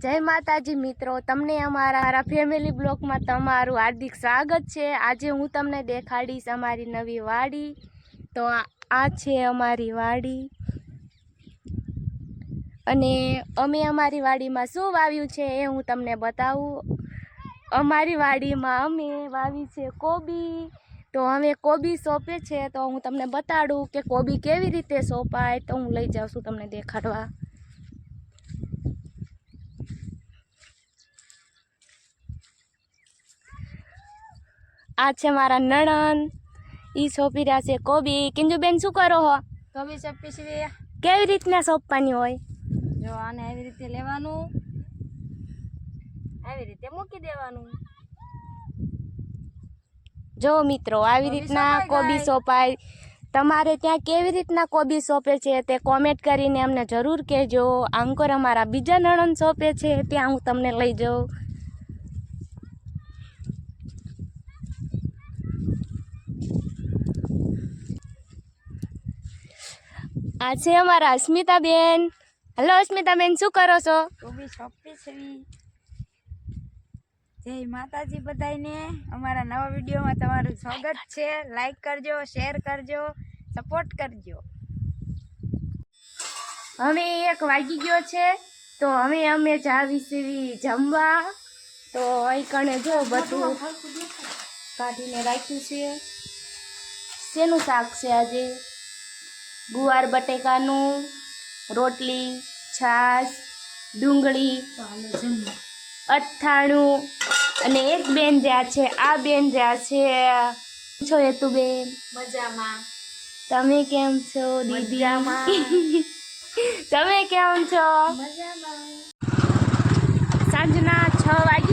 જય માતાજી મિત્રો, તમને અમારા ફેમિલી બ્લોકમાં તમારું હાર્દિક સ્વાગત છે. આજે હું તમને દેખાડીશ અમારી નવી વાડી. તો આ છે અમારી વાડી. અને અમે અમારી વાડીમાં શું વાવ્યું છે એ હું તમને બતાવું. અમારી વાડીમાં અમે વાવી છે કોબી. તો હવે કોબી સોંપે છે, તો હું તમને બતાડું કે કોબી કેવી રીતે સોંપાય, તો હું લઈ જાઉં છું તમને દેખાડવા. આ છે મારા નણંદ. ઈ સોંપી રહ્યા છે કોબી. કિંજુબેન શું કરો હો? કોબી સોંપી છે. કેવી રીતના સોંપવાની હોય? જો આને આવી રીતે લેવાનું. આવી રીતે મૂકી દેવાનું. જો મિત્રો આવી રીતના કોબી સોંપાય. તમારે ત્યાં કેવી રીતના કોબી સોંપે છે તે કોમેન્ટ કરીને અમને જરૂર કહેજો. આંકોર અમારા બીજા નણંદ સોંપે છે ત્યાં હું તમને લઈ જાઉં. આ છે અમારા અસ્મિતાબેન. હલો, અસ્મિતાબેન, શું કરો છો? કોબી ચપ્પી છે જય માતાજી બધાને અમારા નવા વિડીયોમાં તમારું સ્વાગત છે. લાઈક કરજો શેર કરજો સપોર્ટ કરજો. હવે એક વાગી ગયો છે, તો હવે અમે જાવી સીવી જમવા. તો અહીં કણે જો બધું કાઢીને રાખ્યું છે. શેનું શાક છે આજે? ગુવાર બટેકાનું રોટલી છાશ ડુંગળી અથાણું અને એક બેન જ્યાં છે આ બેન જ્યાં છે. છો હેતુબેન મજામાં. તમે કેમ છો દીદી? તમે કેમ છો? મજામાં. સાંજના છ વાગ્યા